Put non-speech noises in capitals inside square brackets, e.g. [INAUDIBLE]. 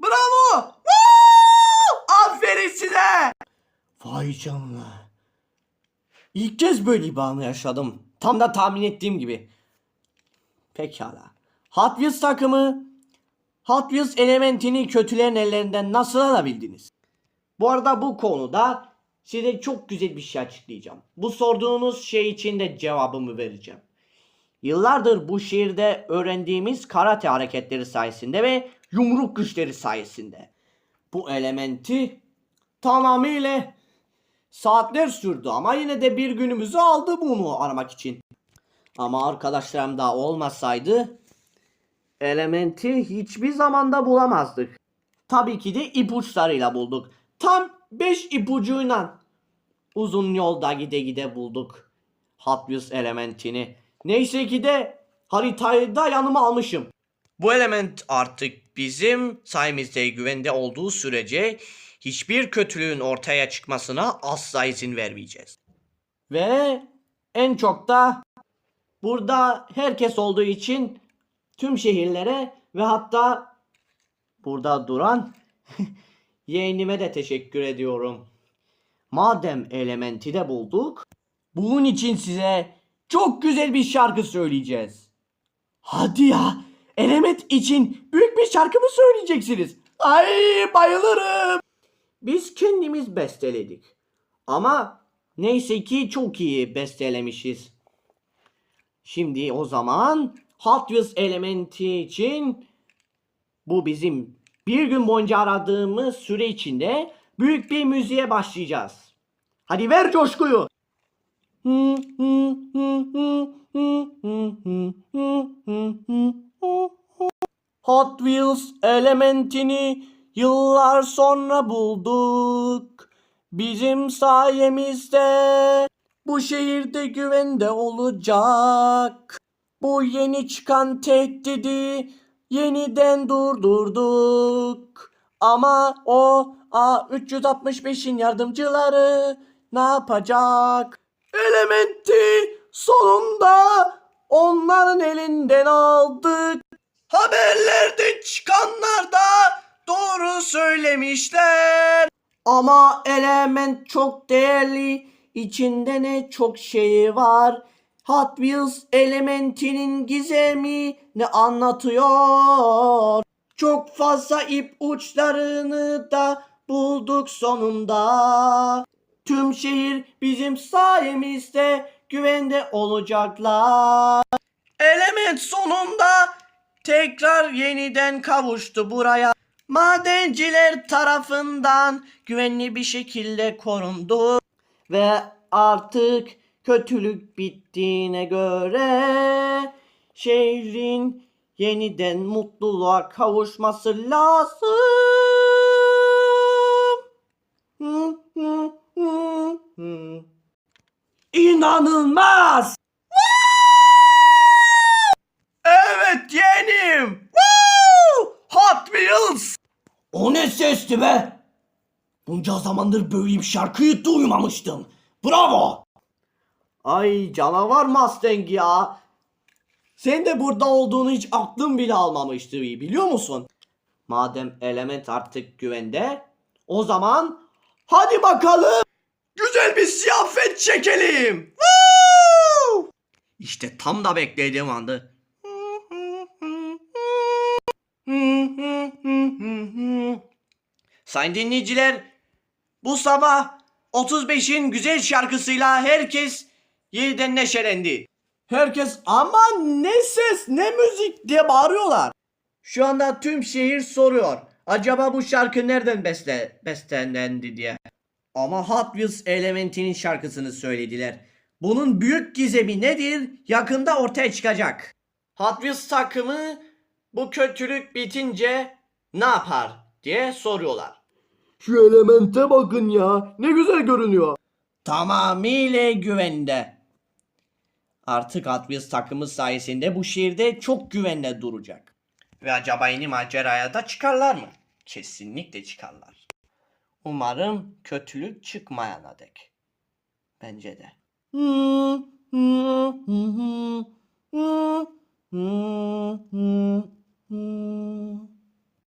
Bravo! Aferin size! Vay canına. İlk kez böyle bir anı yaşadım. Tam da tahmin ettiğim gibi. Pekala. Hot Wheels takımı Hot Wheels elementini kötülerin ellerinden nasıl alabildiniz? Bu arada bu konuda size çok güzel bir şey açıklayacağım. Bu sorduğunuz şey için de cevabımı vereceğim. Yıllardır bu şehirde öğrendiğimiz karate hareketleri sayesinde ve yumruk güçleri sayesinde bu elementi tamamıyla saatler sürdü ama yine de bir günümüzü aldı bunu aramak için. Ama arkadaşlarım da olmasaydı elementi hiçbir zamanda bulamazdık. Tabii ki de ipuçlarıyla bulduk. Tam 5 ipucuyla uzun yolda gide gide bulduk Wheels elementini. Neyse ki de haritayı da yanıma almışım. Bu element artık bizim sayemizde güvende olduğu sürece hiçbir kötülüğün ortaya çıkmasına asla izin vermeyeceğiz. Ve en çok da burada herkes olduğu için tüm şehirlere ve hatta burada duran [LAUGHS] yeğenime de teşekkür ediyorum. Madem elementi de bulduk, bunun için size çok güzel bir şarkı söyleyeceğiz. Hadi ya, element için büyük bir şarkı mı söyleyeceksiniz? Ay bayılırım. Biz kendimiz besteledik. Ama neyse ki çok iyi bestelemişiz. Şimdi o zaman Hot Wheels elementi için bu bizim bir gün boyunca aradığımız süre içinde büyük bir müziğe başlayacağız. Hadi ver coşkuyu. Hot Wheels elementini yıllar sonra bulduk. Bizim sayemizde bu şehirde güvende olacak. Bu yeni çıkan tehdidi yeniden durdurduk. Ama o A365'in yardımcıları ne yapacak? Elementi sonunda onların elinden aldık. Haberlerde çıkanlar da doğru söylemişler. Ama element çok değerli. İçinde ne çok şeyi var. Hot Wheels elementinin gizemi ne anlatıyor. Çok fazla ip uçlarını da bulduk sonunda. Tüm şehir bizim sayemizde güvende olacaklar. Element sonunda tekrar yeniden kavuştu buraya. Madenciler tarafından güvenli bir şekilde korundu. Ve artık kötülük bittiğine göre şehrin yeniden mutluluğa kavuşması lazım. İnanılmaz! Evet yeğenim! Hot Wheels! O ne sesti be? Bunca zamandır böyle bir şarkıyı duymamıştım. Bravo! Ay canavar Mustang ya. Sen de burada olduğunu hiç aklım bile almamıştı biliyor musun? Madem element artık güvende, o zaman hadi bakalım güzel bir ziyafet çekelim. Woo! İşte tam da beklediğim andı. [LAUGHS] Sayın dinleyiciler, bu sabah 35'in güzel şarkısıyla herkes yeniden neşelendi. Herkes aman ne ses ne müzik diye bağırıyorlar. Şu anda tüm şehir soruyor. Acaba bu şarkı nereden besle, bestelendi diye. Ama Hot Wheels elementinin şarkısını söylediler. Bunun büyük gizemi nedir? Yakında ortaya çıkacak. Hot Wheels takımı bu kötülük bitince ne yapar diye soruyorlar. Şu elemente bakın ya. Ne güzel görünüyor. Tamamıyla güvende. Artık Wheels takımı sayesinde bu şehirde çok güvenle duracak. Ve acaba yeni maceraya da çıkarlar mı? Kesinlikle çıkarlar. Umarım kötülük çıkmayana dek. Bence de. [LAUGHS]